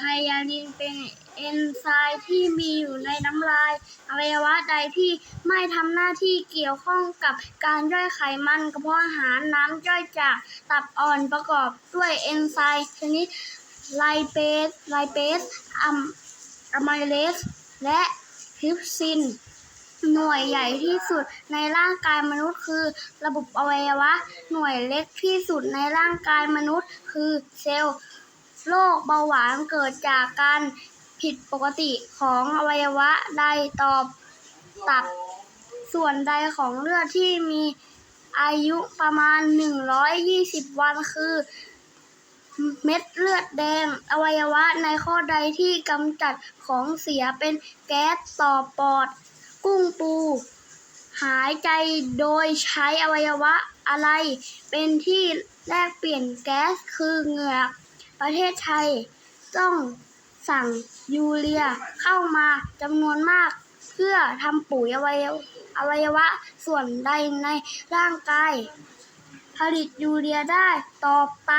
ไฮยาลินเป็นเอนไซม์ที่มีอยู่ในน้ำลายอวัยวะใดที่ไม่ทำหน้าที่เกี่ยวข้องกับการย่อยไขมันกระเพาะอาหารน้ำย่อยจากตับอ่อนประกอบด้วยเอนไซม์ชนิดไลเปสไลเปสอะอะไมเลสและทริปซิน หน่วยใหญ่ที่สุดในร่างกายมนุษย์คือระบบอวัยวะ หน่วยเล็กที่สุดในร่างกายมนุษย์คือเซลล์ โรคเบาหวานเกิดจากการผิดปกติของอวัยวะใดต่อตับส่วนใดของเลือดที่มีอายุประมาณ 120 วันคือ เม็ดเลือดแดง อวัยวะในข้อใดที่กำจัดของเสียเป็นแก๊สต่อปอด กุ้งปู หายใจโดยใช้อวัยวะอะไร เป็นที่แลกเปลี่ยนแก๊สคือเหงือก ประเทศไทย ต้องสั่งยูเรียเข้ามาจำนวนมาก เพื่อทำปุ๋ยอวัยวอวัยวะส่วนใดในร่างกาย ผลิตยูเรียได้ต่อไป